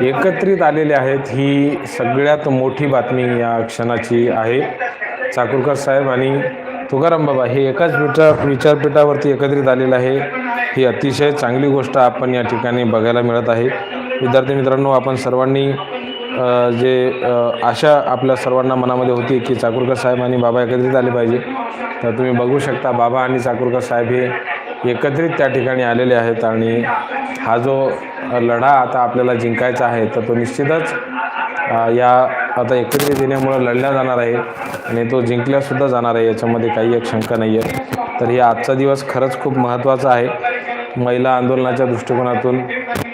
एकत्रित आलेले आहेत ही सगळ्यात मोठी बातमी या क्षणाची आहे. चाकूरकर साहेब आणि तुकाराम बाबा हे एकाच विचार विचारपीठावरती एकत्रित आलेलं आहे. ही अतिशय चांगली गोष्ट आपण या ठिकाणी बघायला मिळत आहे. विद्यार्थी मित्रांनो आपण सर्वांनी जे आशा आपल्या सर्वांना मनामध्ये होती की चाकूरकर साहेब आणि बाबा एकत्रित आले पाहिजे. तर तुम्ही बघू शकता बाबा आणि चाकूरकर साहेब हे एकत्रित त्या ठिकाणी आलेले आहेत आणि हा जो लढा आता आपल्याला जिंकायचा आहे तर तो निश्चितच या आता एकत्रित येण्यामुळं लढला जाणार आहे आणि तो जिंकल्यासुद्धा जाणार आहे याच्यामध्ये काही एक शंका नाही आहे तर हे आजचा दिवस खरंच खूप महत्त्वाचा आहे. महिला आंदोलनाच्या दृष्टिकोनातून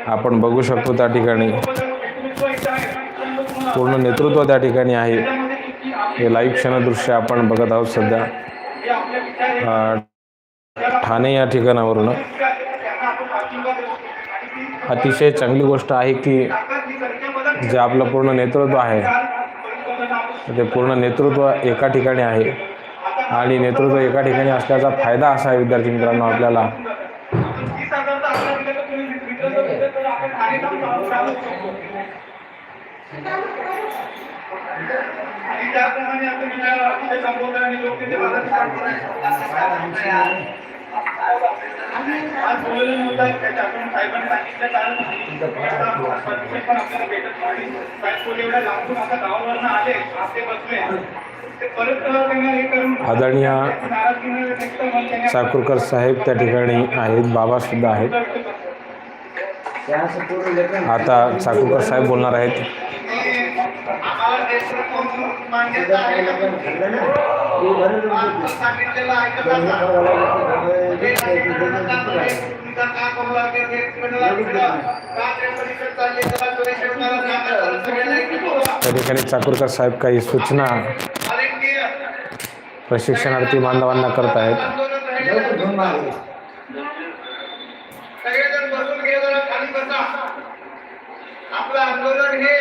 आपण बघू शकतो त्या ठिकाणी. पूर्ण नेतृत्व त्या ठिकाणी आहे. हे लाईव्ह क्षणदृश्य आपण बघत आहोत सध्या. ठाणे या ठिकाणावरून. अतिशय चांगली गोष्ट आहे की जे आपलं पूर्ण नेतृत्व आहे ते पूर्ण नेतृत्व एका ठिकाणी आहे. आणि नेतृत्व एका ठिकाणी असल्याचा फायदा असा आहे विद्यार्थी मित्रांनो आपल्याला. आज आपण साहेबांनी सांगितलं कारण पण आपल्याला भेटत नाही साहेब एवढ्या लांबून आता गावावरनं आले आपले बसले ते परत त्यांना हे करून आदरणीय चाकूरकर साहेब त्या ठिकाणी आहेत बाबासुद्धा आहेत. आता चाकूरकर साहेब बोलणार आहेत. असा त्या ठिकाणी चाकूरकर साहेब काही सूचना प्रशिक्षणार्थी बांधवांना करत आहेत. आपलं आंदोलन हे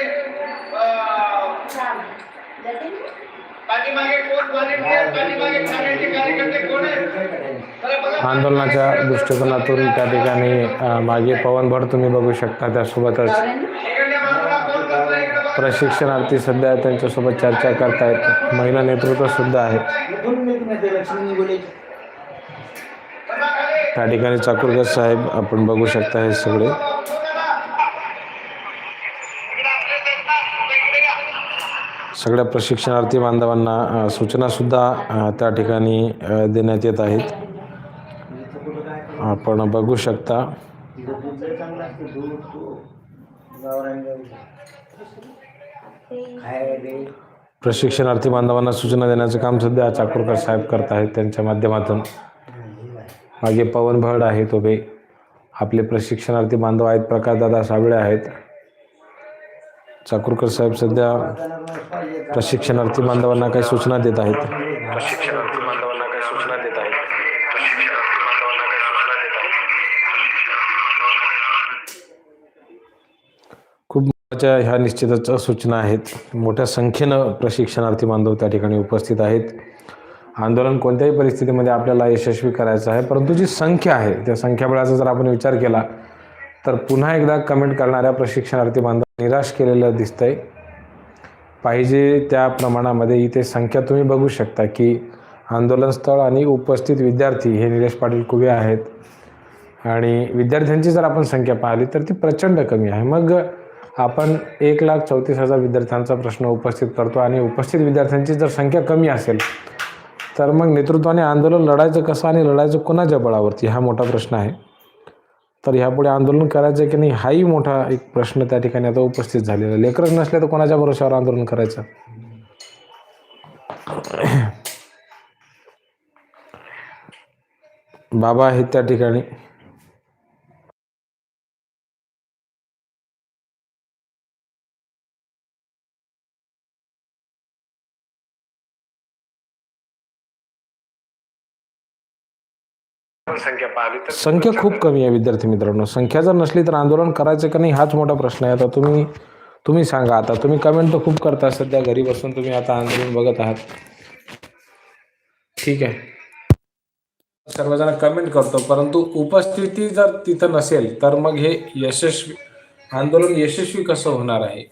पाठीमागे कोण volunteer, पाठीमागे ठाण्याचे कार्यकर्ते कोण आहेत चला बघा. आंदोलनाच्या दृष्टिकोनातून त्या ठिकाणी मागे पवन भट तुम्ही बघू शकता त्यासोबतच. प्रशिक्षणार्थी सध्या त्यांच्यासोबत चर्चा करतायत महिला नेतृत्व सुद्धा आहे. त्या ठिकाणी चाकूरकर साहेब आपण बघू शकता हे सगळे सगळ्या प्रशिक्षणार्थी बांधवांना सूचनासुद्धा त्या ठिकाणी देण्यात येत आहेत. आपण बघू शकता. प्रशिक्षणार्थी बांधवांना सूचना देण्याचं काम सध्या चाकूरकर साहेब करत आहेत त्यांच्या माध्यमातून. मागे पवन भड आहेत उभे. आपले प्रशिक्षणार्थी बांधव आहेत प्रकाशदादा साबळे आहेत. चाकूरकर साहेब सध्या प्रशिक्षणार्थी बांधवांना काही सूचना देत आहेत. प्रशिक्षणार्थी बांधवांना काही सूचना देत आहेत. खूप महत्त्वाच्या ह्या निश्चितच सूचना आहेत. मोठ्या संख्येनं प्रशिक्षणार्थी बांधव त्या ठिकाणी उपस्थित आहेत. आंदोलन कोणत्याही परिस्थितीमध्ये आपल्याला यशस्वी करायचं आहे परंतु जी संख्या आहे त्या संख्याबळाचा जर आपण विचार केला तर पुन्हा एकदा कमेंट करणाऱ्या प्रशिक्षणार्थी बांधव निराश केलेलं दिसतंय. पाहिजे त्या प्रमाणामध्ये इथे संख्या तुम्ही बघू शकता की आंदोलनस्थळ आणि उपस्थित विद्यार्थी हे निलेश पाटील कुवे आहेत. आणि विद्यार्थ्यांची जर आपण संख्या पाहिली तर ती प्रचंड कमी आहे. मग आपण एक लाख चौतीस हजार विद्यार्थ्यांचा प्रश्न उपस्थित करतो आणि उपस्थित विद्यार्थ्यांची जर संख्या कमी असेल तर मग नेतृत्वाने आंदोलन लढायचं कसं आणि लढायचं कोणाच्या बळावरती? हा मोठा प्रश्न आहे. तर ह्यापुढे आंदोलन करायचं की नाही हाही मोठा एक प्रश्न त्या ठिकाणी आता उपस्थित झालेला लेकरच नसले तर कोणाच्या भरोश्यावर आंदोलन करायचं? बाबा आहेत त्या ठिकाणी. संख्या खूप कमी आहे विद्यार्थी मित्रांनो. संख्या जर नसली तर आंदोलन करायचं का नाही हाच मोठा प्रश्न आहे. आता तुम्ही तुम्ही सांगा. आता तुम्ही कमेंट तर खूप करता सध्या घरी बसून तुम्ही आता आंदोलन बघत आहात. ठीक आहे. सर्वजण कमेंट करतो परंतु उपस्थिती जर तिथं नसेल तर मग हे यशस्वी आंदोलन यशस्वी कसं होणार आहे?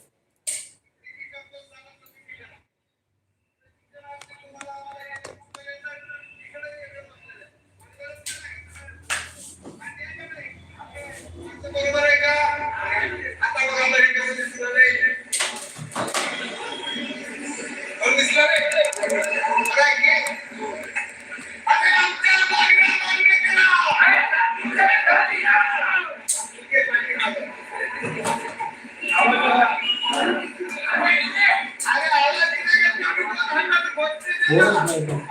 Vos.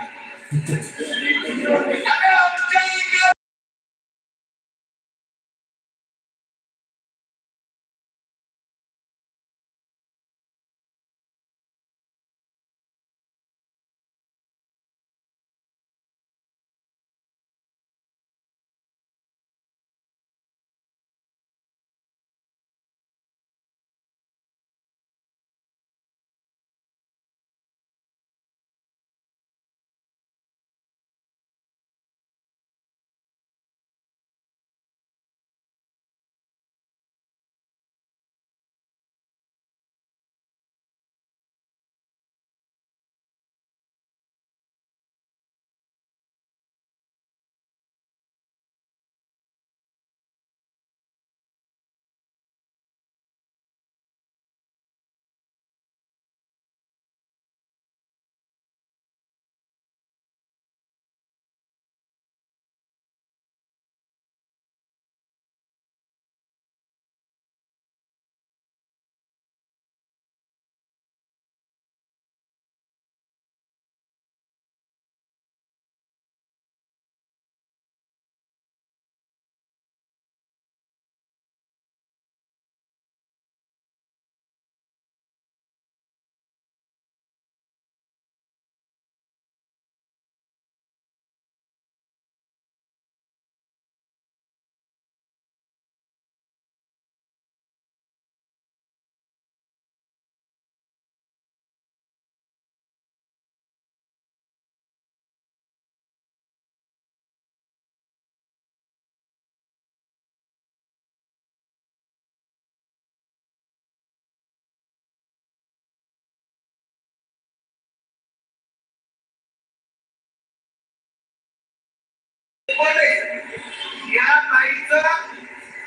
या ताईचं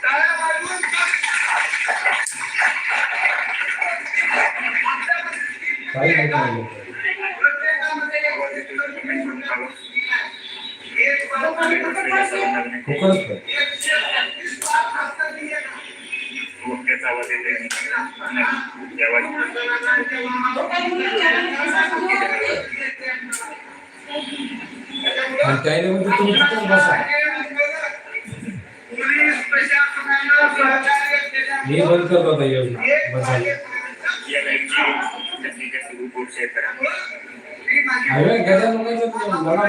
टाळ्या वाजवून आणि त्याने म्हणजे तुम्ही तिथं बसा. हे बंद करत होता योजना बसायला अरे गजानन म्हणायचं मला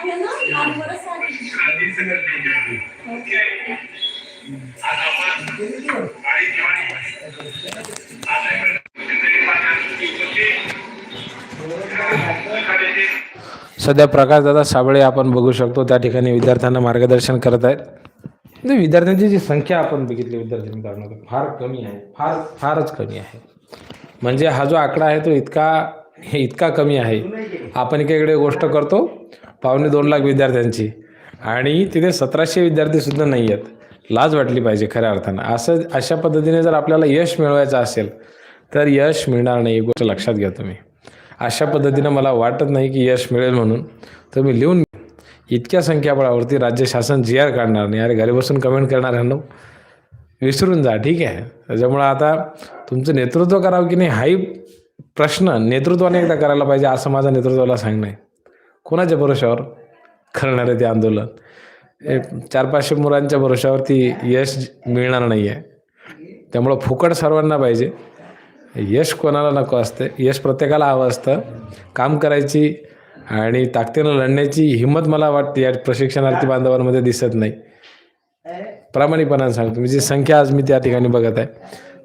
सध्या प्रकाश दादा सध्या साबळे आपण बघू शकतो त्या ठिकाणी विद्यार्थ्यांना मार्गदर्शन करत आहेत. म्हणजे विद्यार्थ्यांची जी संख्या आपण बघितली विद्यार्थ्यांनी मित्रांनो फार कमी आहे फार फारच कमी आहे. म्हणजे हा जो आकडा आहे तो इतका इतका कमी आहे. आपण इकडे गोष्ट करतो पावणे दोन लाख विद्यार्थ्यांची. आणि तिथे सतराशे विद्यार्थीसुद्धा नाही आहेत. लाज वाटली पाहिजे खऱ्या अर्थानं. असं अशा पद्धतीने जर आपल्याला यश मिळवायचं असेल तर यश मिळणार नाही ही गोष्ट लक्षात घ्या तुम्ही. अशा पद्धतीनं मला वाटत नाही की यश मिळेल म्हणून. तुम्ही लिहून घ्या. इतक्या संख्याबळावरती राज्य शासन जी आर काढणार नाही. अरे घरी बसून कमेंट करणार ह्यांना विसरून जा ठीक आहे? त्याच्यामुळं आता तुमचं नेतृत्व करावं की नाही हाही प्रश्न नेतृत्वाने एकदा करायला पाहिजे असं माझं नेतृत्वाला सांगणं आहे. कोणाच्या भरोशावर करणार आहे ते आंदोलन. चार पाचशे मुलांच्या भरोशावरती यश मिळणार नाही आहे त्यामुळं फुकट सर्वांना पाहिजे. यश कोणाला नको असते? यश प्रत्येकाला हवं असतं. काम करायची आणि ताकदीनं लढण्याची हिंमत मला वाटते या प्रशिक्षणार्थी बांधवांमध्ये दिसत नाही. प्रामाणिकपणाने सांगतो. मी जी संख्या आज मी त्या ठिकाणी बघत आहे.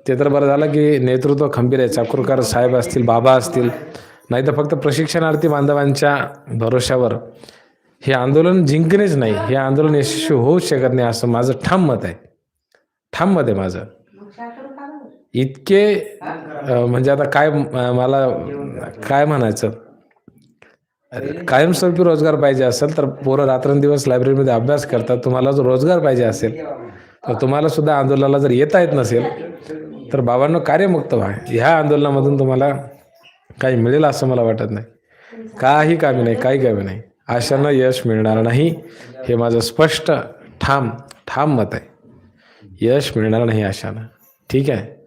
ते तर बरं झालं की नेतृत्व खंबीर आहे. चाकूरकर साहेब असतील बाबा असतील. नाही तर फक्त प्रशिक्षणार्थी बांधवांच्या भरोशावर हे आंदोलन जिंकणेच नाही. हे आंदोलन यशस्वी होऊ शकत नाही असं माझं ठाम मत आहे. ठाम मत आहे माझं. इतके म्हणजे आता काय मला काय म्हणायचं? कायमस्वरूपी रोजगार पाहिजे असेल तर पोरं रात्रंदिवस लायब्ररीमध्ये अभ्यास करतात. तुम्हाला जर रोजगार पाहिजे असेल तर तुम्हाला सुद्धा आंदोलनाला जर येता येत नसेल तर बाबांनो कार्यमुक्त व्हा. ह्या आंदोलनामधून तुम्हाला काही मिळेल असं मला वाटत नाही. काही कामी नाही काही कामी नाही. आशानं यश मिळणार नाही. हे माझं स्पष्ट ठाम ठाम मत आहे. यश मिळणार नाही आशानं. ठीक आहे?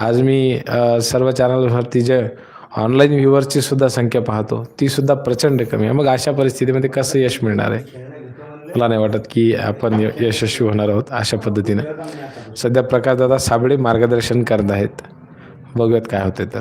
आज मी सर्व चॅनलवरती जे ऑनलाईन व्ह्युअर्सची सुद्धा संख्या पाहतो ती सुद्धा प्रचंड कमी आहे. मग अशा परिस्थितीमध्ये कसं यश मिळणार आहे? मला नाही वाटत की आपण य- यशस्वी होणार आहोत अशा पद्धतीनं. सध्या प्रकाशदादा साबळे मार्गदर्शन करत आहेत. बघूयात काय होते तर.